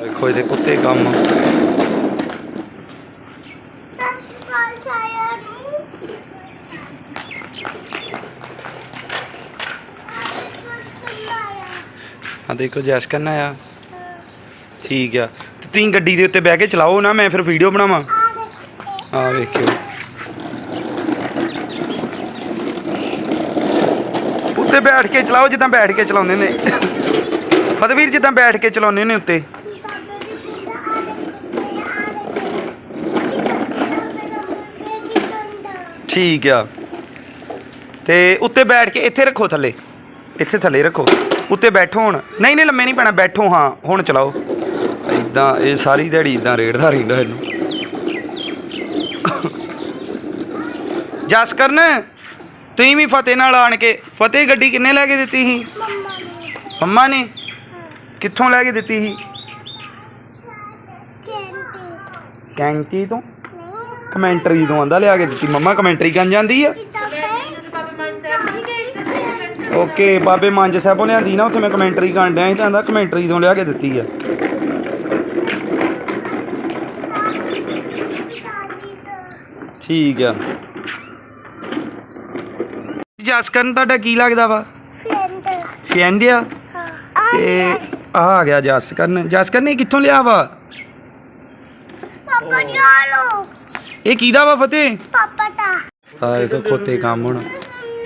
ਵੇਖੋ ਇਹਦੇ ਕੁੱਤੇ ਕੰਮ। ਨੂੰ। ਆ ਦੇਖੋ ਜੈਸ ਕਰਨਾ ਆ ਠੀਕ ਆ। ਤੇ ਤੁਸੀਂ ਗੱਡੀ ਦੇ ਉੱਤੇ ਬਹਿ ਕੇ ਚਲਾਓ ਨਾ ਮੈਂ ਫਿਰ ਵੀਡੀਓ ਬਣਾਵਾਂ। ਆ ਦੇਖੋ। ਆ ਵੇਖਿਓ। ਉੱਤੇ ਬੈਠ ਕੇ ਚਲਾਓ ਜਿੱਦਾਂ ਬੈਠ ਕੇ ਚਲਾਉਂਦੇ ਨੇ। ਫਤਵੀਰ ਜਿੱਦਾਂ ਬੈਠ ਕੇ ਚਲਾਉਂਦੇ ਨੇ ਉੱਤੇ। ਠੀਕ ਆ। ਤੇ ਉੱਤੇ ਬੈਠ ਕੇ ਇੱਥੇ ਰੱਖੋ ਥੱਲੇ। ਇੱਥੇ ਥੱਲੇ ਰੱਖੋ। ਉੱਤੇ ਬੈਠੋ ਹੁਣ। ਨਹੀਂ ਨਹੀਂ ਲੰਮੇ ਨਹੀਂ ਪੈਣਾ। ਬੈਠੋ ਹਾਂ। ਹੁਣ ਚਲਾਓ। ਇਦਾਂ ਇਹ ਸਾਰੀ ਦਿਹਾੜੀ ਇਦਾਂ ਰੇੜਦਾ ਰਹਿੰਦਾ ਇਹਨੂੰ। ਜਸ ਕਰਨ ਤੁਸੀਂ ਵੀ ਫਤਿਹ ਨਾਲ ਆਣ ਕੇ ਫਤਿਹ ਗੱਡੀ ਕਿੰਨੇ ਲੈ ਕੇ ਦਿੱਤੀ ਸੀ? ਮੰਮਾ ਨੇ? ਮੰਮਾ ਨੇ ਕਿੱਥੋਂ ਲੈ ਕੇ ਦਿੱਤੀ ਸੀ? ਕੈਂਟੀ ਤੋਂ? ਕਮੈਂਟਰੀ ਤੋਂ ਆਂਦਾ ਲਿਆ ਕੇ ਦਿੱਤੀ। ਮੰਮਾ ਕਮੈਂਟਰੀ ਕਰਨ ਜਾਂਦੀ ਆ? ਓਕੇ ਬਾਬੇ ਮੰਜ ਸਾਹਿਬੋਂ ਲਿਆਂਦੀ ਨਾ ਉੱਥੇ ਮੈਂ ਕਮੈਂਟਰੀ ਕਰਨ ਡਿਆ ਸੀ ਤਾਂ ਆਂਦਾ ਕਮੈਂਟਰੀ ਤੋਂ ਲਿਆ ਕੇ ਦਿੱਤੀ ਆ। ਠੀਕ ਆ। ਜਸ ਕਰਨ ਤੁਹਾਡਾ ਕੀ ਲੱਗਦਾ ਵਾ? ਫਰੈਂਡ ਫਰੈਂਡ ਆ? ਤੇ ਆ ਆ ਗਿਆ ਜਸ ਕਰਨ। ਜਸ ਕਰਨ ਇਹ ਕਿੱਥੋਂ ਲਿਆ ਵਾ? ਪਾਪਾ ਜੀ ਆ ਲੋ ਇਹ ਕਿਹਦਾ ਵਾ ਫਤਿਹ? ਪਾਪਾ ਦਾ। ਆ ਦੇਖੋ ਖੋਤੇ ਕੰਮ ਹੁਣ।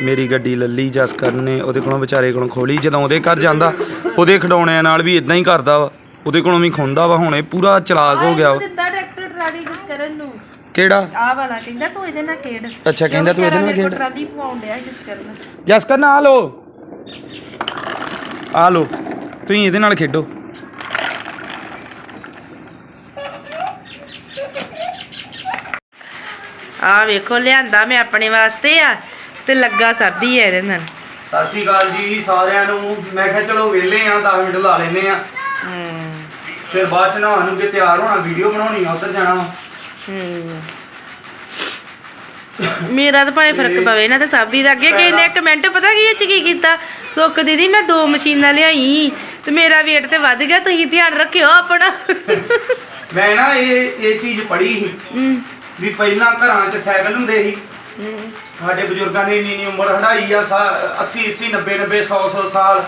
ਮੇਰੀ ਗੱਡੀ ਲੱਲੀ ਜਸ ਕਰਨ ਨੇ ਉਹਦੇ ਕੋਲੋਂ ਵਿਚਾਰੇ ਕੋਲੋਂ ਖੋਲੀ। ਜਦੋਂ ਉਹਦੇ ਘਰ ਜਾਂਦਾ ਉਹਦੇ ਖਡੌਣਿਆਂ ਨਾਲ ਵੀ ਇਦਾਂ ਹੀ ਕਰਦਾ ਵਾ। ਉਹਦੇ ਕੋਲੋਂ ਵੀ ਖੁੰਦਾ ਵਾ ਹੁਣ ਇਹ ਪੂਰਾ ਚਲਾਕ ਹੋ ਗਿਆ। ਵਾ। ਦਿੱਤਾ ਟਰੈਕਟਰ ਟਰਾਲੀ ਜਿਸ ਕਰਨ ਨੂੰ। ਕਿਹੜਾ? ਆਹ ਵਾਲਾ ਕਹਿੰਦਾ ਤੂੰ ਇਹਦੇ ਨਾਲ ਖੇਡ। ਅੱਛਾ ਕਹਿੰਦਾ ਤੂੰ ਇਹਦੇ ਨਾਲ ਖੇਡ? ਟਰਾਲੀ ਪਵਾਉਣ ਡਿਆ ਜਿਸ ਕਰਨ ਜਸ ਕਰਨ ਆ ਲੋ ਆ ਲੋ ਤੁਸੀਂ ਇਹਦੇ ਨਾਲ ਖੇਡੋ। ਆ ਵੇਖੋ ਲਿਆਂਦਾ ਮੈਂ ਆਪਣੇ ਵਾਸਤੇ ਆ ਤੇ ਲੱਗਾ ਸਾਦੀ ਹੈ ਇਹਦੇ ਨਾਲ। ਸਤਿ ਸ਼੍ਰੀ ਅਕਾਲ ਜੀ ਸਾਰਿਆਂ ਨੂੰ। ਮੈਂ ਕਿਹਾ ਚਲੋ ਵਿਹਲੇ ਆ 10 ਮਿੰਟ ਲਾ ਲੈਨੇ ਆ। ਹੂੰ। ਫਿਰ ਬਾਅਦ ਚ ਨਹਾਉਣ ਨੂੰ ਕੇ ਤਿਆਰ ਹੋਣਾ ਵੀਡੀਓ ਬਣਾਉਣੀ ਆ ਉੱਧਰ ਜਾਣਾ ਹੂੰ। ਮੇਰਾ ਤਾਂ ਭਾਵੇਂ ਫ਼ਰਕ ਪਵੇ ਨਾ ਤੇ ਸਾਬੀ ਦਾ ਅੱਗੇ ਕਿਸੇ ਨੇ। ਕਮੈਂਟ ਪਤਾ ਕੀ ਇਹ ਚ ਕੀ ਕੀਤਾ? ਸੁੱਖ ਦੀਦੀ ਮੈਂ ਦੋ ਮਸ਼ੀਨਾਂ ਲਿਆਈ। ਤੇ ਮੇਰਾ weight ਤੇ ਵੱਧ ਗਿਆ ਤੁਸੀਂ ਧਿਆਨ ਰੱਖਿਓ ਆਪਣਾ। ਮੈਂ ਨਾ ਇਹ ਇਹ ਚੀਜ਼ ਪੜ੍ਹੀ ਸੀ। ਵੀ ਪਹਿਲਾਂ ਘਰਾਂ 'ਚ ਸਾਈਕਲ ਹੁੰਦੇ ਸੀ। ਸਾਡੇ ਬਜ਼ੁਰਗਾਂ ਨੇ ਇੰਨੀ ਇੰਨੀ ਉਮਰ ਹੰਢਾਈ ਆ 80 80 90 90 100 100 ਸਾਲ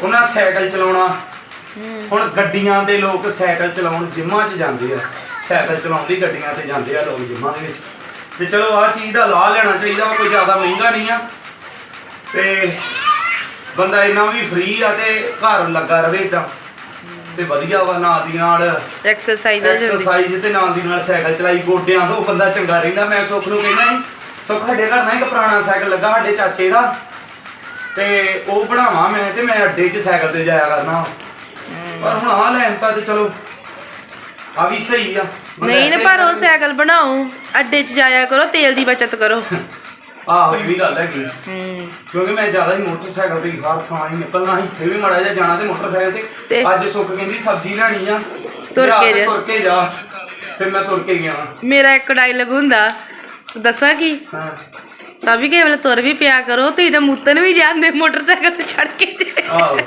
ਉਹਨਾਂ ਸਾਈਕਲ ਚਲਾਉਣਾ। ਹੁਣ ਗੱਡੀਆਂ ਦੇ ਲੋਕ ਸਾਈਕਲ ਚਲਾਉਣ ਜਿੰਮਾਂ 'ਚ ਜਾਂਦੇ ਆ। ਸਾਈਕਲ ਚਲਾਉਣ ਲਈ ਗੱਡੀਆਂ ਤੇ ਜਾਂਦੇ ਆ ਲੋਕ ਜਿੰਮਾਂ ਦੇ ਵਿੱਚ। ਤੇ ਚਲੋ ਆਹ ਚੀਜ਼ ਦਾ ਲਾਹ ਲੈਣਾ ਚਾਹੀਦਾ ਕੋਈ ਜ਼ਿਆਦਾ ਮਹਿੰਗਾ ਨਹੀਂ ਆ। ਤੇ ਬੰਦਾ ਇੰਨਾ ਵੀ ਫ੍ਰੀ ਆ ਤੇ ਘਰ ਲੱਗਾ ਰਵੇ ਇਦਾਂ ਤੇ ਵਧੀਆ ਵਾ ਨਾਲ ਦੀ ਨਾਲ। ਐਕਸਰਸਾਈਜ਼ ਹੋ ਜਾਂਦੀ ਐਕਸਰਸਾਈਜ਼ ਤੇ ਨਾਲ ਦੀ ਨਾਲ ਸਾਈਕਲ ਚਲਾਈ ਗੋਡਿਆਂ ਤੋਂ ਬੰਦਾ ਚੰਗਾ ਰਹਿੰਦਾ ਮੈਂ ਸੁੱਖ ਨੂੰ ਕਹਿੰਦਾ ਸੀ ਸੁੱਖ ਸਾਡੇ ਘਰ ਨਾ ਇੱਕ ਪੁਰਾਣਾ ਸਾਈਕਲ ਲੱਗਾ ਸਾਡੇ ਚਾਚੇ ਦਾ। ਤੇ ਉਹ ਬਣਾਵਾਂ ਮੈਂ ਤੇ ਮੈਂ ਅੱਡੇ 'ਚ ਸਾਈਕਲ ਤੇ ਜਾਇਆ ਕਰਨਾ ਪਰ ਹੁਣ ਆ ਲੈਣ ਤਾਂ ਤੇ ਚਲੋ ਆ ਵੀ ਸਹੀ ਆ। ਨਹੀਂ ਨਾ ਪਰ ਉਹ ਸਾਈਕਲ ਬਣਾਓ ਅੱਡੇ 'ਚ ਜਾਇਆ ਕਰੋ ਤੇਲ ਦੀ ਬਚਤ ਕਰੋ। ਆਹੋ ਇਹ ਵੀ ਗੱਲ ਹੈਗੀ ਹੂੰ। ਕਿਉਂਕਿ ਮੈਂ ਜ਼ਿਆਦਾ ਹੀ ਮੋਟਰਸਾਈਕਲ ਤੇ ਹੀ ਬਾਹਰ ਖਾਣਾ ਹੀ ਨਿਕਲਣਾ ਇੱਥੇ ਵੀ ਮਾੜਾ ਜਿਹਾ ਜਾਣਾ ਤੇ ਮੋਟਰਸਾਈਕਲ ਤੇ। ਤੇ- ਅੱਜ ਸੁੱਖ ਕਹਿੰਦੀ ਸਬਜ਼ੀ ਲੈਣੀ ਆ। ਤੁਰ ਕੇ ਤੇ ਜਾ। ਤੁਰ ਕੇ ਜਾ। ਫਿਰ ਮੈਂ ਤੁਰ ਕੇ ਗਿਆ। ਮੇਰਾ ਇੱਕ ਡਾਇਲੌਗ ਹੁੰਦਾ ਦੱਸਾਂ ਕੀ? ਹਾਂ। ਸਭੀ ਕੇ ਵੇਲੇ ਤੁਰ ਵੀ ਪਿਆ ਕਰੋ ਤੁਸੀਂ ਤਾਂ ਮੂਤਨ ਵੀ ਜਾਂਦੇ ਮੋਟਰਸਾਈਕਲ ਤੇ ਚੜ ਕੇ। ਆਹੋ।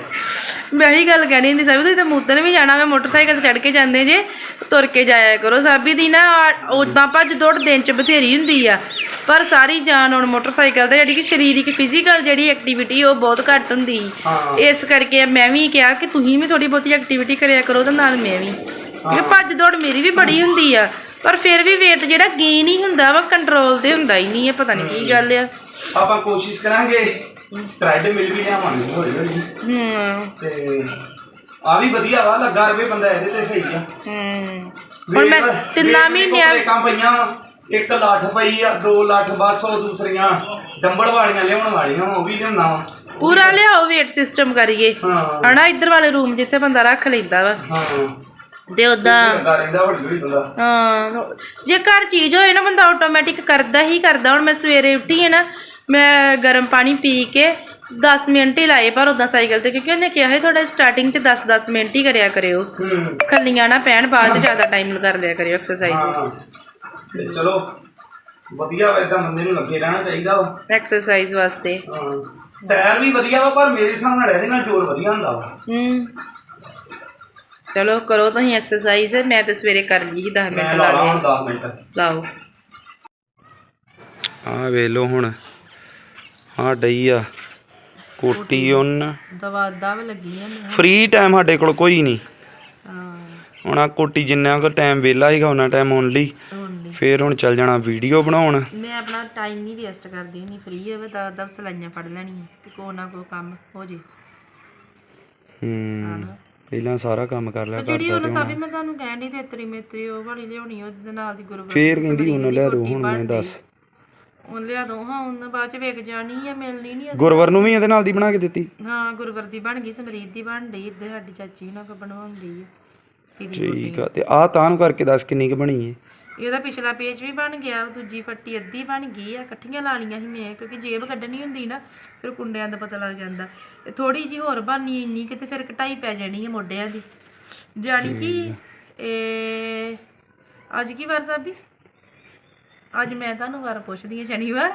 ਮੈਂ ਇਹੀ ਗੱਲ ਕਹਿਣੀ ਹੁੰਦੀ ਸਭੀ ਤੁਸੀਂ ਤਾਂ ਮੂਤਨ ਵੀ ਜਾਣਾ ਮੈਂ ਮੋਟਰਸਾਈਕਲ ਤੇ ਚੜ ਕੇ ਜਾਂਦੇ ਜੇ ਤੁਰ ਕੇ ਜਾਇਆ ਕਰੋ। ਸਾਬੀ ਦੀ ਨਾ ਉਦਾਂ ਭੱਜ ਦੌੜ ਦਿਨ ਚ ਬਥੇਰੀ ਹੁੰਦੀ ਆ ਪਰ ਸਾਰੀ ਜਾਨ ਹੁਣ ਮੋਟਰਸਾਈਕਲ ਤੇ ਜਿਹੜੀ ਕਿ ਸਰੀਰਕ ਫਿਜ਼ੀਕਲ ਜਿਹੜੀ ਐਕਟੀਵਿਟੀ ਉਹ ਬਹੁਤ ਘੱਟ ਹੁੰਦੀ। ਇਸ ਕਰਕੇ ਮੈਂ ਵੀ ਕਿਹਾ ਕਿ ਤੁਸੀਂ ਵੀ ਥੋੜੀ ਬਹੁਤੀ ਐਕਟੀਵਿਟੀ ਕਰਿਆ ਕਰੋ ਤੇ ਨਾਲ ਮੈਂ ਵੀ। ਕਿਉਂਕਿ ਭੱਜ ਦੌੜ ਮੇਰੀ ਵੀ ਬੜੀ ਹੁੰਦੀ ਆ। ਪਰ ਫਿਰ ਵੀ weight ਜਿਹੜਾ ਗੇਨ ਹੀ ਹੁੰਦਾ ਵਾ ਕੰਟਰੋਲ ਤੇ ਹੁੰਦਾ ਹੀ ਨਹੀਂ ਹੈ ਪਤਾ ਨਹੀਂ ਕੀ ਗੱਲ ਆ। ਆਪਾਂ ਕੋਸ਼ਿਸ਼ ਕਰਾਂਗੇ ਟ੍ਰੈਡ ਮਿਲ ਵੀ ਲਿਆਵਾਂਗੇ ਹੌਲੀ ਹੌਲੀ। ਹੂੰ। ਤੇ ਆ ਵੀ ਵਧੀਆ ਵਾ ਲੱਗਾ ਰਵੇ ਬੰਦਾ ਇਹਦੇ ਤੇ ਸਹੀ ਆ। ਹੂੰ। ਹੁਣ ਮੈਂ ਤਿੰਨਾਂ ਮਹੀਨਿਆਂ ਬ੍ਰੇਕਾਂ ਪਈਆਂ। ਇੱਕ ਲੱਠ ਪਈ ਆ ਦੋ ਲੱਠ ਬਸ ਉਹ ਦੂਸਰੀਆਂ। ਡੰਬਲ ਵਾਲੀਆਂ ਲਿਆਉਣ ਵਾਲੀਆਂ ਉਹ ਵੀ ਲਿਆਉਣਾ ਵਾ। ਪੂਰਾ ਲਿਆਓ weight ਸਿਸਟਮ ਕਰੀਏ। ਹਾਂ। ਹਨਾ ਇੱਧਰ ਵਾਲੇ ਰੂਮ ਜਿੱਥੇ ਬੰਦਾ ਰੱਖ ਲੈਂਦਾ ਵਾ। ਹਾਂ। ਤੇ ਉਦਾਂ ਰਹਿੰਦਾ ਹੌਲੀ ਹੌਲੀ ਬੰਦਾ ਹਾਂ। ਜੇ ਘਰ ਚੀਜ਼ ਹੋਏ ਨਾ ਬੰਦਾ ਆਟੋਮੈਟਿਕ ਕਰਦਾ ਹੀ ਕਰਦਾ। ਹੁਣ ਮੈਂ ਸਵੇਰੇ ਉੱਠੀ ਹੈ ਨਾ ਮੈਂ ਗਰਮ ਪਾਣੀ ਪੀ ਕੇ 10 ਮਿੰਟ ਹੀ ਲਾਏ ਪਰ ਉਦਾਂ ਸਾਈਕਲ ਤੇ ਕਿਉਂਕਿ ਉਹਨੇ ਕਿਹਾ ਹੈ ਤੁਹਾਡਾ ਸਟਾਰਟਿੰਗ 'ਚ 10-10 ਮਿੰਟ ਹੀ ਕਰਿਆ ਕਰਿਓ। ਹੂੰ। ਖੱਲੀਆਂ ਨਾ ਪੈਣ ਬਾਅਦ 'ਚ ਜ਼ਿਆਦਾ ਟਾਈਮ ਕਰ ਲਿਆ ਕਰਿਓ ਐਕਸਰਸਾਈਜ਼ ਹਾਂ। ਤੇ ਚਲੋ ਵਧੀਆ ਵੈਸਾ ਬੰਦੇ ਨੂੰ ਲੱਗੇ ਰਹਿਣਾ ਚਾਹੀਦਾ ਵਾ। ਐਕਸਰਸਾਈਜ਼ ਵਾਸਤੇ। ਹਾਂ। ਸੈਰ ਵੀ ਵਧੀਆ ਵਾ ਪਰ ਮੇਰੇ ਹਿਸਾਬ ਨਾਲ ਇਹਦੇ ਨਾਲ ਜ਼ੋਰ ਵਧੀਆ ਹੁੰਦਾ ਵਾ। ਹੂੰ। ਚਲੋ ਕਰੋ ਤੁਸੀਂ ਐਕਸਰਸਾਈਜ਼ ਮੈਂ ਤੇ ਸਵੇਰੇ ਕਰ ਲਈ 10 ਮੈਂ ਮਿੰਟ ਲਾ ਲਾ ਲਾ ਹੁਣ 10 ਮਿੰਟ। ਲਾਓ। ਆ ਵੇਖ ਲਓ ਹੁਣ। ਹਾਂ ਡਈ ਆ। ਕੋਟੀ ਉਹਨ ਦਵਾ ਦਵ ਲੱਗੀ ਆ ਮੈਨੂੰ ਫ੍ਰੀ ਟਾਈਮ ਸਾਡੇ ਕੋਲ ਕੋਈ ਨਹੀਂ। ਹਾਂ। ਹੁਣ ਆ ਕੋਟੀ ਜਿੰਨਾ ਕੁ ਟਾਈਮ ਵਿਹਲਾ ਸੀਗਾ ਉਹਨਾਂ ਟਾਈਮ ਓਨਲੀ ਫੇਰ ਹੁਣ ਚੱਲ ਜਾਣਾ ਵੀਡੀਓ ਬਣਾਉਣ। ਮੈਂ ਆਪਣਾ ਟਾਈਮ ਨਹੀਂ ਵੇਸਟ ਕਰਦੀ ਨਹੀਂ ਫ੍ਰੀ ਹੋਵੇ ਤਾਂ ਦਸ ਸਲਾਈਆਂ ਫੜ ਲੈਣੀਆਂ ਤੇ ਕੋ ਨਾ ਕੋ ਕੰਮ ਹੋ ਜੇ। ਹੂੰ। ਪਹਿਲਾਂ ਸਾਰਾ ਕੰਮ ਕਰ ਲਿਆ ਤੇ ਜਿਹੜੀ ਕਰਦਾ ਤੇ ਸਾਬੀ ਮੈਂ ਤੁਹਾਨੂੰ ਕਹਿਣ ਦੀ ਤੇਤਰੀ ਮੇਤਰੀ ਉਹ ਵਾਲੀ ਲਿਆਉਣੀ ਉਹਦੇ ਨਾਲ ਦੀ ਗੁਰੂ ਫੇਰ ਕਹਿੰਦੀ ਉਹਨੂੰ ਲਿਆ ਦੋ ਹੁਣ ਮੈਂ ਦੱਸ। ਉਹ ਲਿਆ ਦੋ ਹਾਂ ਉਹਨਾਂ ਬਾਅਦ ਚ ਵੇਖ ਜਾਣੀ ਆ ਮਿਲਣੀ ਨਹੀਂ ਗੁਰਵਰ ਨੂੰ ਵੀ ਇਹਦੇ ਨਾਲ ਦੀ ਬਣਾ ਕੇ ਦਿੱਤੀ। ਹਾਂ ਗੁਰਵਰ ਦੀ ਬਣ ਗਈ ਸਮਰੀਤ ਦੀ ਬਣ ਡਈ ਇੱਧਰ ਸਾਡੀ ਚਾਚੀ ਨਾਲ ਕੋ ਬਣਵਾਉਂਦੀ ਆ ਦੀਦੀ ਕੋਲ। ਠੀਕ ਆ ਤੇ ਆਹ ਤਾਂ ਨੂੰ ਕਰਕੇ ਦੱਸ ਕਿੰਨੀ ਕੁ ਬਣੀ ਇਹਦਾ ਪਿਛਲਾ ਪੇਜ ਵੀ ਬਣ ਗਿਆ ਦੂਜੀ ਫੱਟੀ ਅੱਧੀ ਬਣ ਗਈ ਆ ਇਕੱਠੀਆਂ ਲਾਣੀਆਂ ਸੀ ਮੈਂ ਕਿਉਂਕਿ ਜੇਬ ਕੱਢਣੀ ਹੁੰਦੀ ਨਾ ਫਿਰ ਕੁੰਡਿਆਂ ਦਾ ਪਤਾ ਲੱਗ ਜਾਂਦਾ। ਇਹ ਥੋੜੀ ਜੀ ਹੋਰ ਬਾਨੀ ਇੰਨੀ ਕਿਤੇ ਫਿਰ ਕਟਾਈ ਪੈ ਜਾਣੀ ਹੈ ਮੋਢਿਆਂ ਦੀ। ਜਾਣੀ ਕਿ ਇਹ ਅੱਜ ਕੀ ਵਾਰ ਸਾਬੀ? ਅੱਜ ਮੈਂ ਤੁਹਾਨੂੰ ਵਾਰ ਪੁੱਛਦੀ ਹਾਂ ਸ਼ਨੀਵਾਰ।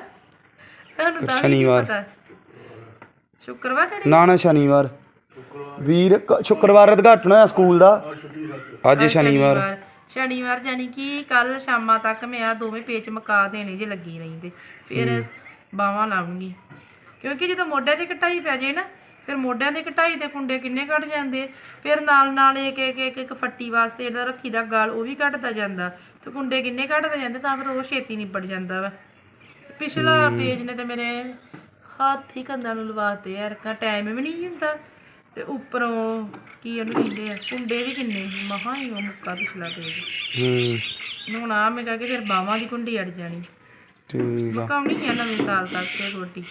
ਤੁਹਾਨੂੰ ਤਾਂ ਵੀ। ਪਤਾ। ਸ਼ੁੱਕਰਵਾਰ ਨਾ ਨਾ ਸ਼ਨੀਵਾਰ। ਵੀਰ ਕ- ਸ਼ੁੱਕਰਵਾਰ ਉਦਘਾਟਨ ਹੋਇਆ ਸਕੂਲ ਦਾ। ਅੱਜ ਸ਼ਨੀਵਾਰ। ਸ਼ਨੀਵਾਰ। ਜਾਨੀ ਕਿ ਕੱਲ ਸ਼ਾਮਾਂ ਤੱਕ ਮੈਂ ਆ ਦੋਵੇਂ ਪੇਚ ਮਕਾ ਦੇਣੇ ਜੇ ਲੱਗੀ ਰਹਿੰਦੇ ਫਿਰ ਬਾਹਾਂ ਲਾਉਂਗੀ ਕਿਉਂਕਿ ਜਦੋਂ ਮੋਢਿਆਂ ਦੀ ਕਟਾਈ ਪੈ ਜੇ ਨਾ ਫਿਰ ਮੋਢਿਆਂ ਦੀ ਕਟਾਈ ਦੇ ਕੁੰਡੇ ਕਿੰਨੇ ਕੱਢ ਜਾਂਦੇ। ਫਿਰ ਨਾਲ ਨਾਲ ਇੱਕ ਇੱਕ ਇੱਕ ਇੱਕ ਫੱਟੀ ਵਾਸਤੇ ਇਹਦਾ ਰੱਖੀ ਦਾ ਗਲ ਉਹ ਵੀ ਕੱਢਦਾ ਜਾਂਦਾ। ਤੇ ਕੁੰਡੇ ਕਿੰਨੇ ਕੱਢਦੇ ਜਾਂਦੇ ਤਾਂ ਫਿਰ ਉਹ ਛੇਤੀ ਨਿਬੜ ਜਾਂਦਾ ਵਾ। ਪਿਛਲਾ ਪੇਜ ਨੇ ਤੇ ਮੇਰੇ ਹੱਥ ਹੀ ਕੰਧਾਂ ਨੂੰ ਲਵਾਤੇ ਯਾਰ ਕਾ ਟਾਈਮ ਵੀ ਨਹੀਂ ਹੁੰਦਾ। ਤੇ ਉੱਪਰੋਂ ਕੀ ਉਹਨੂੰ ਕਹਿੰਦੇ ਆ ਕੁੰਡੇ ਵੀ ਕਿੰਨੇ ਸੀ, ਮਹਾਂ ਹੀ ਉਹ ਮੁੱਕਾ ਪਿਛਲਾ ਪੇਜ ਹੂੰ। ਹੁਣ ਆ ਮੈਂ ਕਹਾਂ ਕਿ ਫਿਰ ਬਾਹਾਂ ਦੀ ਕੁੰਡੀ ਅੜ ਜਾਣੀ। ਠੀਕ ਆ। ਕਾਉਣੀ ਆ ਨਵੇਂ ਸਾਲ ਤੱਕ ਤੇ ਕੋਟੀ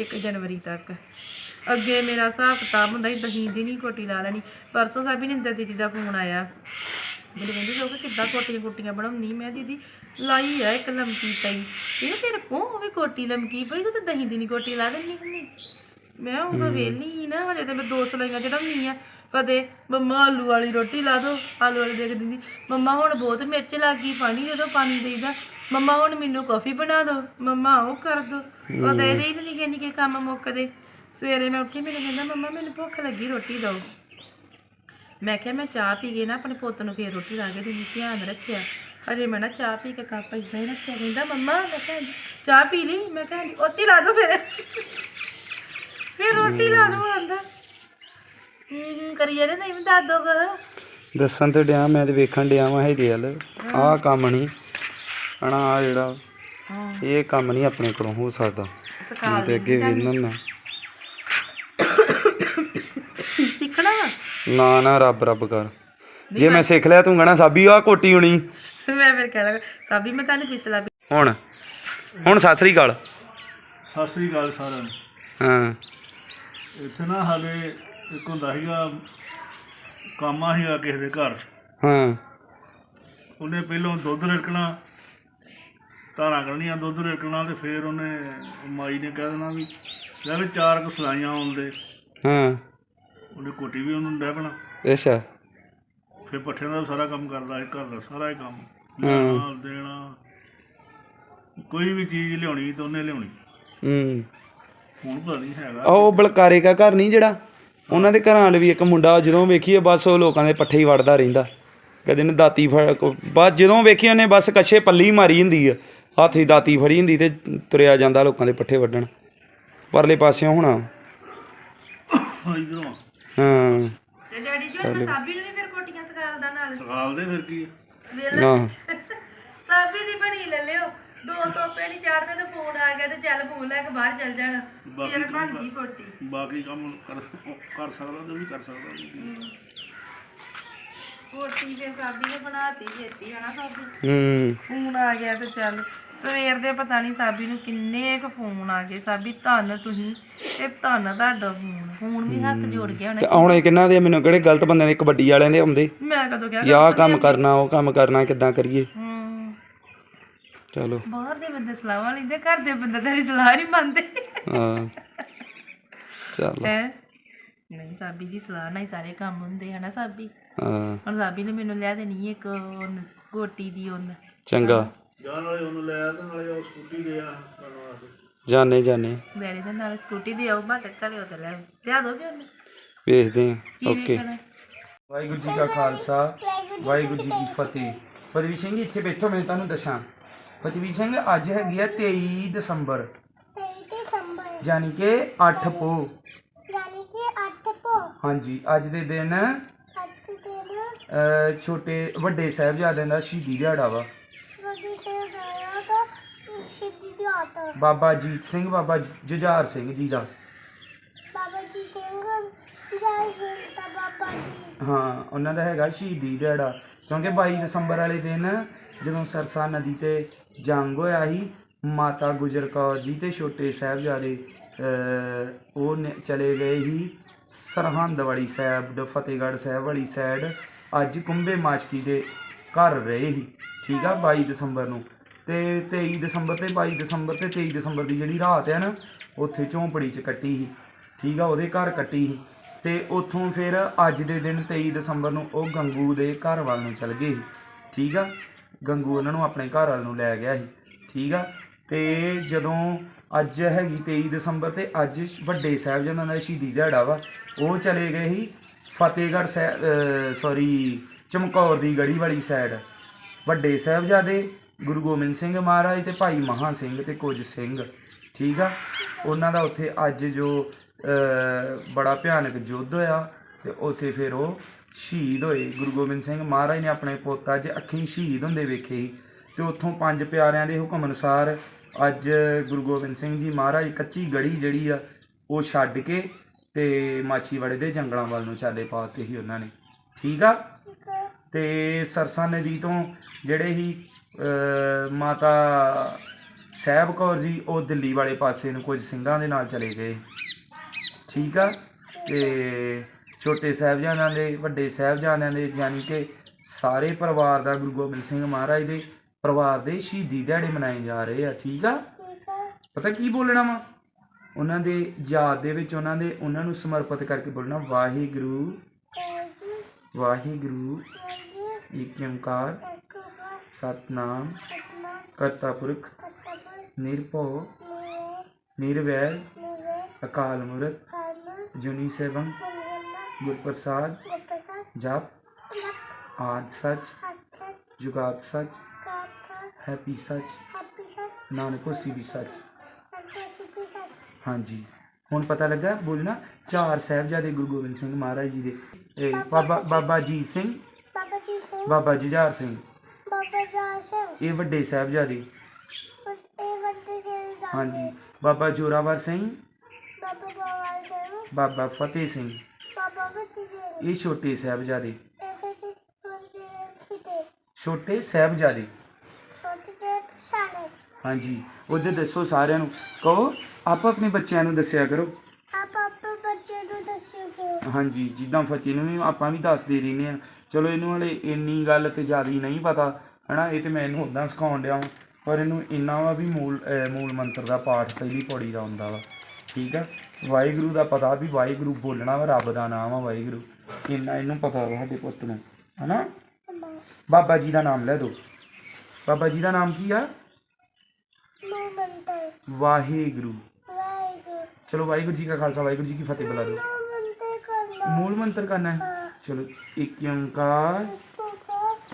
1 ਜਨਵਰੀ ਤੱਕ। ਅੱਗੇ ਮੇਰਾ ਹਿਸਾਬ ਕਿਤਾਬ ਹੁੰਦਾ ਸੀ ਦਹੀਂ ਦੀ ਨਹੀਂ ਕੋਟੀ ਲਾ ਲੈਣੀ। ਪਰਸੋਂ ਸਾਬੀ ਨਿੰਦਰ ਦੀਦੀ ਦਾ ਫੋਨ ਆਇਆ। ਮੈਨੂੰ ਕਹਿੰਦੀ ਲੋਕ ਕਿੱਦਾਂ ਕੋਟੀਆਂ ਕੋਟੀਆਂ ਬਣਾਉਣੀ ਮੈਂ ਦੀਦੀ ਲਾਈ ਆ ਇੱਕ ਲਮਕੀ ਪਈ ਇਹ ਤੇਰੇ ਕੋ ਹੋਵੇ ਕੋਟੀ ਲਮਕੀ? ਪਈ ਤੂੰ ਤਾਂ ਦਹੀਂ ਦੀ ਨਹੀਂ ਕੋਟੀ ਲਾ ਦਿੰਦੀ ਹੁੰਦੀ। ਮੈਂ ਉਦੋਂ ਵੇਲੀ ਹੀ ਨਾ, ਹਜੇ ਤੇ ਮੈਂ ਦੋ ਸਲਾਈਆਂ ਚੜਾਉਣੀ ਆ। ਕਦੇ ਮੰਮਾ ਆਲੂ ਵਾਲੀ ਰੋਟੀ ਲਾ ਦੋ, ਆਲੂ ਵਾਲੀ ਦੇਖ ਦਿੰਦੀ। ਮੰਮਾ ਹੁਣ ਬਹੁਤ ਮਿਰਚ ਲੱਗ ਗਈ ਪਾਣੀ ਦੇ ਦੋ, ਪਾਣੀ ਦੇਈਦਾ ਮੰਮਾ ਹੁਣ ਮੈਨੂੰ ਕਾਫੀ ਬਣਾ ਦੋ, ਮੰਮਾ ਉਹ ਕਰ ਦੋ। ਕਦੇ ਦੇ ਦੇ ਨਿੱਕੇ ਨਿੱਕੇ ਕੰਮ ਮੁੱਕਦੇ। ਸਵੇਰੇ ਮੈਂ ਉੱਠੀ, ਮੈਨੂੰ ਕਹਿੰਦਾ, ਮੰਮਾ ਮੈਨੂੰ ਭੁੱਖ ਲੱਗੀ, ਰੋਟੀ ਦਿਓ। ਮੈਂ ਕਿਹਾ, ਮੈਂ ਚਾਹ ਪੀ ਕੇ ਨਾ ਆਪਣੇ ਪੁੱਤ ਨੂੰ ਫੇਰ ਰੋਟੀ ਲਾ ਕੇ ਦੇਣੀ ਧਿਆਨ ਰੱਖਿਆ। ਹਜੇ ਮੈਂ ਨਾ ਚਾਹ ਪੀ ਕੇ ਕੱਪ ਇਦਾਂ ਹੀ ਰੱਖਿਆ। ਕਹਿੰਦਾ, ਮੰਮਾ, ਮੈਂ ਕਿਹਾ, ਚਾਹ ਪੀ ਲਈ? ਮੈਂ ਕਿਹਾ, ਹਾਂਜੀ। ਉੱਥੇ ਲਾ ਦੋ ਫਿਰ। ਫਿਰ ਰੋਟੀ ਲਾ ਦੋ ਆਂਦਾ ਹੂੰ ਹੂੰ ਕਰੀ ਜਾਂਦੇ ਨਹੀਂ ਮੈਂ ਦੱਸ ਦੋ ਕਰ ਦੱਸਣ ਤੇ ਡਿਆ ਮੈਂ ਤੇ ਵੇਖਣ ਡਿਆ ਵਾਂ ਇਹਦੇ ਵੱਲ ਆਹ ਕੰਮ ਨਹੀਂ। ਹਣਾ ਆ ਜਿਹੜਾ ਹਾਂ। ਇਹ ਕੰਮ ਨਹੀਂ ਆਪਣੇ ਕੋਲੋਂ ਹੋ ਸਕਦਾ। ਸਿਖਾ ਮੈਂ ਤੇ ਅੱਗੇ ਵੇਖਣਾ ਨਾ ਸਿੱਖਣਾ ਵਾ? ਨਾ ਨਾ ਰੱਬ ਰੱਬ ਕਰ। ਜੇ ਮੈਂ ਸਿੱਖ ਲਿਆ ਤੂੰ ਕਹਣਾ ਸਾਬੀ ਆ ਕੋਟੀ ਹੋਣੀ। ਮੈਂ ਫਿਰ ਕਹਿ ਲਗਾ ਸਾਬੀ ਮੈਂ ਤੁਹਾਨੂੰ ਪਿਛਲਾ ਹੁਣ ਹੁਣ ਸਤਿ ਸ੍ਰੀ ਅਕਾਲ। ਸਤਿ ਸ੍ਰੀ ਅਕਾਲ ਸਾਰਿਆਂ ਨੂੰ। ਹਾਂ। ਇੱਥੇ ਨਾ ਹਾਲੇ ਇੱਕ ਹੁੰਦਾ ਸੀਗਾ ਕਾਮਾ ਸੀਗਾ ਕਿਸੇ ਦੇ ਘਰ। ਹਾਂ। ਉਹਨੇ ਪਹਿਲਾਂ ਦੁੱਧ ਰਿੜਕਣਾ ਧਾਰਾਂ ਕਰਨੀਆਂ ਦੁੱਧ ਰਿੜਕਣਾ ਤੇ ਫਿਰ ਉਹਨੇ ਮਾਈ ਨੇ ਕਹਿ ਦੇਣਾ ਵੀ ਲੈ ਵੀ ਚਾਰ ਕੁ ਸਲਾਈਆਂ ਆਉਂਦੇ ਹਾਂ। ਉਹਨੇ ਕੋਟੀ ਵੀ ਉਹਨੂੰ ਡਹਿ ਪੈਣਾ ਅੱਛਾ। ਫਿਰ ਪੱਠਿਆਂ ਦਾ ਸਾਰਾ ਕੰਮ ਕਰਦਾ ਸੀ ਘਰ ਦਾ ਸਾਰਾ ਹੀ ਕੰਮ। ਹਾਂ। ਲਿਆਉਣਾ, ਦੇਣਾ। ਕੋਈ ਵੀ ਚੀਜ਼ ਲਿਆਉਣੀ ਤਾਂ ਉਹਨੇ ਲਿਆਉਣੀ। ਹੂੰ। ਹੁਣ ਪਤਾ ਨਹੀਂ ਹੈਗਾ। ਆਹ ਉਹ ਬਲਕਾਰੇ ਦਾ ਘਰ ਨਹੀਂ ਜਿਹੜਾ? ਉਹਨਾਂ ਦੇ ਘਰਾਂ ਵਾਲੇ ਵੀ ਇੱਕ ਮੁੰਡਾ ਜਦੋਂ ਵੇਖੀਏ ਬਸ ਉਹ ਲੋਕਾਂ ਦੇ ਪੱਠੇ ਹੀ ਵੜਦਾ ਰਹਿੰਦਾ। ਕਦੇ ਨੇ ਦਾਤੀ ਫੜ ਕੋ- ਬਸ ਜਦੋਂ ਵੇਖੀ ਉਹਨੇ ਬਸ ਕੱਛੇ ਪੱਲੀ ਮਾਰੀ ਹੁੰਦੀ ਆ। ਹੱਥ 'ਚ ਦਾਤੀ ਫੜੀ ਹੁੰਦੀ ਤੇ ਤੁਰਿਆ ਜਾਂਦਾ ਲੋਕਾਂ ਦੇ ਪੱਠੇ ਵੱਢਣ। ਪਰਲੇ ਪਾਸਿਓਂ ਹੋਣਾ। ਇਧਰੋਂ ਹਾਂ। ਤੇ ਡੈਡੀ ਜੀ ਹੁਣ ਸਾਬੀ ਨੂੰ ਵੀ ਫਿਰ ਕੋਟੀਆਂ ਸਿਖਾਲਦਾ ਨਾਲ। ਸਖਾਲਦੇ ਫਿਰ ਕੀ ਆ? ਹਾਂ ਸਾਬੀ ਦੀ ਬਣੀ ਲੈ ਲਿਓ। ਦੋ ਤੋਪੇ ਨਹੀਂ ਚਾੜਦੇ ਤੇ ਫੋਨ ਆ ਗਿਆ ਤੇ ਚੱਲ ਫੋਨ ਲੈ ਕੇ ਬਾਹਰ ਚੱਲ ਜਾਣਾ। ਫਿਰ ਬਣ ਗਈ ਕੋਟੀ ਬਾਕੀ ਕੰਮ ਕਰ ਕਰ ਸਕਦਾ ਤੇ ਵੀ ਕਰ ਸਕਦਾ। ਕੋਟੀ ਤੇ ਸਾਬੀ ਨੇ ਬਣਾਤੀ ਛੇਤੀ ਹਨਾ ਸਾਬੀ? ਹੂੰ। ਫੋਨ ਆ ਗਿਆ ਤੇ ਚੱਲ। ਸਵੇਰ ਦੇ ਪਤਾ ਨਹੀਂ ਸਾਬੀ ਨੂੰ ਕਿੰਨੇ ਕੁ ਫੋਨ ਆ ਗਏ। ਸਾਬੀ ਧੰਨ ਤੁਸੀਂ ਤੇ ਧੰਨ ਤੁਹਾਡਾ ਫੋਨ। ਫੋਨ ਵੀ ਹੱਥ ਜੋੜ ਗਿਆ ਤੇ ਹੁਣ ਆਉਣੇ ਕਿੰਨਾ ਦੇ ਮੈਨੂੰ ਕਿਹੜੇ ਗਲਤ ਬੰਦਿਆਂ ਦੇ ਕਬੱਡੀ ਵਾਲਿਆਂ ਦੇ ਆਉਂਦੇ? ਮੈਂ ਕਦੋਂ ਕਿਹਾ ਯਾ ਆਹ ਕੰਮ ਕਰਨਾ ਉਹ ਕੰਮ ਕਰਨਾ ਕਿੱਦਾਂ ਕਰੀਏ? ਚਲੋ। ਬਾਹਰ ਦੇ ਬੰਦੇ ਸਲਾਹਾਂ ਲੈਂਦੇ ਘਰ ਦੇ ਬੰਦੇ ਤੇਰੀ ਸਲਾਹ ਨਹੀਂ ਮੰਨਦੇ। ਹਾਂ। ਚਲੋ। ਹੈ? ਨਹੀਂ ਸਾਬੀ ਦੀ ਸਲਾਹ ਨਾਲ ਹੀ ਸਾਰੇ ਕੰਮ ਹੁੰਦੇ ਹਨਾ ਸਾਬੀ। ਹਾਂ। ਹੁਣ ਸਾਬੀ ਨੇ ਮੈਨੂੰ ਲਿਆ ਦੇਣੀ ਇੱਕ ਉਹਨ ਗੋਟੀ ਦੀ ਉਹਨ ਚੰਗਾ। ਜਾਨ ਵਾਲੇ ਉਹਨੂੰ ਲੈ ਆ ਤੇ ਨਾਲੇ ਉਹ ਸਕੂਟੀ ਦੇ ਆ ਕਰਨ ਵਾਸਤੇ। ਜਾਣੇ ਜਾਣੇ। ਮੇਰੇ ਦੇ ਨਾਲ ਸਕੂਟੀ ਦੀ ਆਉ ਬਾਟੇ ਕਲੇ ਉਹ ਤੇ ਲੈ ਲਿਆ ਦੋਗੇ ਉਹਨੂੰ? ਵੇਖਦੇ ਆ ਕੀ ਓਕੇ ਵੇਖਣਾ ਵਾਹਿਗੁਰੂ ਜੀ ਕਾ ਖਾਲਸਾ ਵਾਹਿਗੁਰੂ ਜੀ ਕੀ ਫਤਿਹ। ਪਦਵੀ ਸਿੰਘ ਇੱਥੇ ਬੈਠੋ ਮੈਂ ਤੁਹਾਨੂੰ ਦੱਸਾਂ। ਪਦਵੀ ਸਿੰਘ ਅੱਜ ਹੈਗੀ ਆ 23 ਦਸੰਬਰ। 23 ਦਸੰਬਰ। ਯਾਨੀ ਕਿ 8 ਪੋ। ਯਾਨੀ ਕਿ 8 ਪੋ। ਹਾਂਜੀ ਅੱਜ ਦੇ ਦਿਨ 8 ਦਿਨ। ਅਹ, ਛੋਟੇ ਵੱਡੇ ਸਾਹਿਬਜ਼ਾਦਿਆਂ ਦਾ ਸ਼ਹੀਦੀ ਦਿਹਾੜਾ ਵਾ। ਦੀ ਬਾਬਾ ਜੀਤ ਸਿੰਘ ਬਾਬਾ ਜੁਝਾਰ ਸਿੰਘ ਜੀ ਦਾ। ਬਾਬਾ ਜੀ ਸਿੰਘ ਜੈ ਸਿੰਘ ਤਾਂ ਬਾਬਾ ਜੀ। ਹਾਂ ਉਹਨਾਂ ਦਾ ਹੈਗਾ ਸ਼ਹੀਦੀ ਦਿਹਾੜਾ। ਕਿਉਂਕਿ 22 ਦਸੰਬਰ ਵਾਲੇ ਦਿਨ ਜਦੋਂ ਸਰਸਾ ਨਦੀ ਤੇ ਜੰਗ ਹੋਇਆ ਸੀ, ਮਾਤਾ ਗੁਜਰ ਕੌਰ ਜੀ ਤੇ ਛੋਟੇ ਸਾਹਿਬਜ਼ਾਦੇ ਉਹ ਨੇ- ਚਲੇ ਗਏ ਸੀ ਸਰਹੰਦ ਵਾਲੀ ਸਾਹਿਬ, ਫਤਿਹਗੜ੍ਹ ਸਾਹਿਬ ਵਾਲੀ ਸਾਈਡ ਅੱਜ ਕੁੰਭੇ ਮਾਸ਼ਕੀ ਦੇ ਘਰ ਰਹੇ ਸੀ, ਠੀਕ ਆ 22 ਦਸੰਬਰ ਨੂੰ। ਤੇ 23 ਦਸੰਬਰ ਤੇ 22 ਦਸੰਬਰ ਤੇ 23 ਦਸੰਬਰ ਦੀ ਜਿਹੜੀ ਰਾਤ ਹੈ ਨਾ, ਉੱਥੇ ਝੌਂਪੜੀ 'ਚ ਕੱਟੀ ਸੀ, ਠੀਕ ਆ, ਉਹਦੇ ਘਰ ਕੱਟੀ ਸੀ। ਤੇ ਉੱਥੋਂ ਫਿਰ ਅੱਜ ਦੇ ਦਿਨ 23 ਦਸੰਬਰ ਨੂੰ ਉਹ ਗੰਗੂ ਦੇ ਘਰ ਵੱਲ ਨੂੰ ਚਲ ਗਏ ਸੀ, ਠੀਕ ਆ। ਗੰਗੂ ਉਹਨਾਂ ਨੂੰ ਆਪਣੇ ਘਰ ਵੱਲ ਨੂੰ ਲੈ ਗਿਆ ਸੀ, ਠੀਕ ਆ? ਤੇ ਜਦੋਂ ਅੱਜ ਹੈਗੀ 23 ਦਸੰਬਰ ਤੇ ਅੱਜ ਵੱਡੇ ਸਾਹਿਬਜ਼ਾਦਿਆਂ ਦਾ ਸ਼ਹੀਦੀ ਦਿਹਾੜਾ ਵਾ, ਉਹ ਚਲੇ ਗਏ ਸੀ ਫਤਿਹਗੜ੍ਹ ਸਾਹਿਬ ਸੌਰੀ ਚਮਕੌਰ ਦੀ ਗੜੀ ਵਾਲੀ ਸਾਈਡ ਵੱਡੇ ਸਾਹਿਬਜ਼ਾਦੇ ਗੁਰੂ ਗੋਬਿੰਦ ਸਿੰਘ ਮਹਾਰਾਜ ਤੇ ਭਾਈ ਮਹਾ ਸਿੰਘ ਤੇ ਕੁਝ ਸਿੰਘ, ਠੀਕ ਆ? ਉਹਨਾਂ ਦਾ ਉੱਥੇ ਅੱਜ ਜੋ ਬੜਾ ਭਿਆਨਕ ਯੁੱਧ ਹੋਇਆ ਤੇ ਉੱਥੇ ਫਿਰ ਉਹ ਸ਼ਹੀਦ ਹੋਏ। ਗੁਰੂ ਗੋਬਿੰਦ ਸਿੰਘ ਮਹਾਰਾਜ ਨੇ ਆਪਣੇ ਪੁੱਤ ਅੱਜ ਅੱਖੀਂ ਸ਼ਹੀਦ ਹੁੰਦੇ ਵੇਖੇ ਤੇ ਉੱਥੋਂ ਪੰਜ ਪਿਆਰਿਆਂ ਦੇ ਹੁਕਮ ਅਨੁਸਾਰ ਅੱਜ ਗੁਰੂ ਗੋਬਿੰਦ ਸਿੰਘ ਜੀ ਮਹਾਰਾਜ ਕੱਚੀ ਗੜੀ ਜਿਹੜੀ ਆ ਉਹ ਛੱਡ ਕੇ ਤੇ ਮਾਛੀਵਾੜੇ ਦੇ ਜੰਗਲਾਂ ਵੱਲ ਨੂੰ ਚਾਲੇ ਪਾਤੇ ਸੀ ਉਹਨਾਂ ਨੇ। ਠੀਕ ਆ? ਤੇ ਸਰਸਾ ਨਦੀ ਤੋਂ ਜਿਹੜੇ ਹੀ ਮਾਤਾ ਸਾਹਿਬ ਕੌਰ ਜੀ ਉਹ ਦਿੱਲੀ ਵਾਲੇ ਪਾਸੇ ਨੂੰ ਕੁਝ ਸਿੰਘਾਂ ਦੇ ਨਾਲ ਚਲੇ ਗਏ। ਠੀਕ ਆ? ਤੇ ਛੋਟੇ ਸਾਹਿਬਜ਼ਾਦਿਆਂ ਦੇ ਵੱਡੇ ਸਾਹਿਬਜ਼ਾਦਿਆਂ ਦੇ ਯਾਨੀ ਕਿ ਸਾਰੇ ਪਰਿਵਾਰ ਦਾ ਗੁਰੂ ਗੋਬਿੰਦ ਸਿੰਘ ਮਹਾਰਾਜ ਦੇ ਪਰਿਵਾਰ ਦੇ ਸ਼ਹੀਦੀ ਦਿਹਾੜੇ ਮਨਾਏ ਜਾ ਰਹੇ ਆ ਠੀਕ ਆ? ਪਤਾ ਕੀ ਬੋਲਣਾ ਵਾ? ਉਹਨਾਂ ਦੇ ਯਾਦ ਦੇ ਵਿੱਚ ਉਹਨਾਂ ਦੇ ਉਹਨਾਂ ਨੂੰ ਸਮਰਪਿਤ ਕਰਕੇ ਬੋਲਣਾ ਵਾਹਿਗੁਰੂ। ਵਾਹਿਗੁਰੂ। ਏਕ ਓੰਕਾਰ। ਸਤਨਾਮ। ਸਤਨਾ ਕਰਤਾ ਪੁਰਖ। ਨਿਰਭਉ। ਨਿਰਵੈਰ। ਅਕਾਲ ਮੂਰਤ। ਜੁਨੀ ਸੇਵੰ। ਗੁਰਪ੍ਰਸਾਦ ਜਪ। ਆਦ ਸੱਚ। ਜੁਗਾਦ ਸੱਚ। ਹੈਪੀ ਸੱਚ। ਨਾਨਕ ਵੀ ਸੱਚ। ਹਾਂਜੀ। ਹੁਣ ਪਤਾ ਲੱਗਾ ਬੋਲਣਾ ਚਾਰ ਸਾਹਿਬਜ਼ਾਦੇ ਗੁਰੂ ਗੋਬਿੰਦ ਸਿੰਘ ਮਹਾਰਾਜ ਜੀ ਦੇ। ਇਹ ਬਾਬਾ ਬਾਬਾ ਜੀਤ ਸਿੰਘ। ਬਾਬਾ ਜੀ ਸਿੰਘ। ਬਾਬਾ ਜੁਝਾਰ ਸਿੰਘ। ਬਾਬਾ ਜਾ ਸਿੰਘ। ਇਹ ਵੱਡੇ ਸਾਹਿਬਜ਼ਾਦੇ। ਇਹ ਵੱਡੇ ਜਾ ਹਾਂਜੀ। ਬਾਬਾ ਜੋਰਾਵਰ ਸਿੰਘ। ਬਾਬਾ ਬਾਬਾ ਸਿੰਘ। ਬਾਬਾ ਫਤਿਹ ਸਿੰਘ। ਇਹ ਛੋਟੇ ਸਾਹਿਬਜ਼ਾਦੇ। ਛੋਟੇ ਸਾਹਿਬਜ਼ਾਦੇ। ਹਾਂਜੀ ਉਹਦੇ ਦੱਸੋ ਸਾਰਿਆਂ ਨੂੰ। ਕਹੋ ਆਪ ਆਪਣੇ ਬੱਚਿਆਂ ਨੂੰ ਦੱਸਿਆ ਕਰੋ। ਆਪ ਆਪਣੇ ਬੱਚੇ ਨੂੰ ਦੱਸਿਓ ਕਿ ਹਾਂਜੀ ਜਿੱਦਾਂ ਫਤਿਹ ਨੂੰ ਵੀ ਆਪਾਂ ਵੀ ਦੱਸਦੇ ਰਹਿੰਦੇ ਆ ਚਲੋ ਇਹਨੂੰ ਹਲੇ ਇੰਨੀ ਗੱਲ ਤੇ ਜ਼ਿਆਦਾ ਨਹੀਂ ਪਤਾ ਹਨਾ? ਇਹ ਤੇ ਮੈਂ ਇਹਨੂੰ ਉਦਾਂ ਸਿਖਾਉਣ ਡਿਆ ਪਰ ਇਹਨੂੰ ਇੰਨਾ ਵਾ ਵੀ ਮੂਲ ਮੂਲ ਮੰਤਰ ਦਾ ਪਾਠ ਪਹਿਲੀ ਪੌੜੀ ਦਾ ਹੁੰਦਾ ਵਾ। ਠੀਕ ਆ? ਵਾਹਿਗੁਰੂ ਦਾ ਪਤਾ ਵੀ ਵਾਹਿਗੁਰੂ ਬੋਲਣਾ ਵਾ ਰੱਬ ਦਾ ਨਾਮ ਆ ਵਾਹਿਗੁਰੂ। ਇੰਨਾ ਇਹਨੂੰ ਪਤਾ ਵਾ ਸਾਡੇ ਪੁੱਤ ਨੂੰ ਹਨਾ? ਬਾਬਾ ਜੀ ਦਾ ਨਾਮ ਲੈ ਦੋ। ਬਾਬਾ ਜੀ ਦਾ ਨਾਮ ਕੀ ਆ? ਵਾਹਿਗੁਰੂ। ਵਾਹਿਗੁਰੂ। ਚਲੋ ਵਾਹਿਗੁਰੂ ਜੀ ਕਾ ਖਾਲਸਾ ਵਾਹਿਗੁਰੂ ਜੀ ਕੀ ਫਤਿਹ ਬੁਲਾ ਦਿਓ। ਮੂਲ ਮੰਤਰ ਕਰਨਾ ਹੈ। ਚਲੋ ਇੱਕ ਓੰਕਾਰ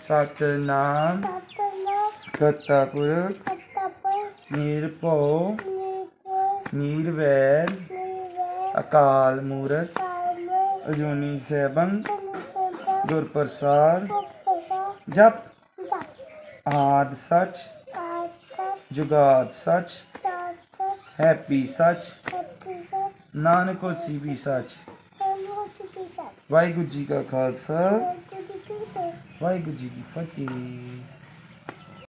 ਸਤਨਾਮ ਸਤਨਾ ਕਰਤਾ ਪੁਰਖ ਕਤਬਰ ਨਿਰਭਉ। ਨੀਤੇ ਨਿਰਵੈਰ ਅਕਾਲ ਮੂਰਤ ਕਾਲੇ ਅਜੂਨੀ ਸੈਭੰ, ਗੁਰਪ੍ਰਸਾਦ, ਜਪ ਦਾ ਆਦ ਸੱਚ, ਜੁਗਾਦ ਸੱਚ, ਹੈਪੀ ਸੱਚ ਹੈਪੀ ਸਰ ਨਾਨਕ ਹੋਸੀ ਵੀ ਸੱਚ। ਵਾਹਿਗੁਰੂ ਜੀ ਕਾ ਖਾਲਸਾ, ਵਾਹਿਗੁਰੂ ਜੀ ਕੀ ਫਤਿਹ।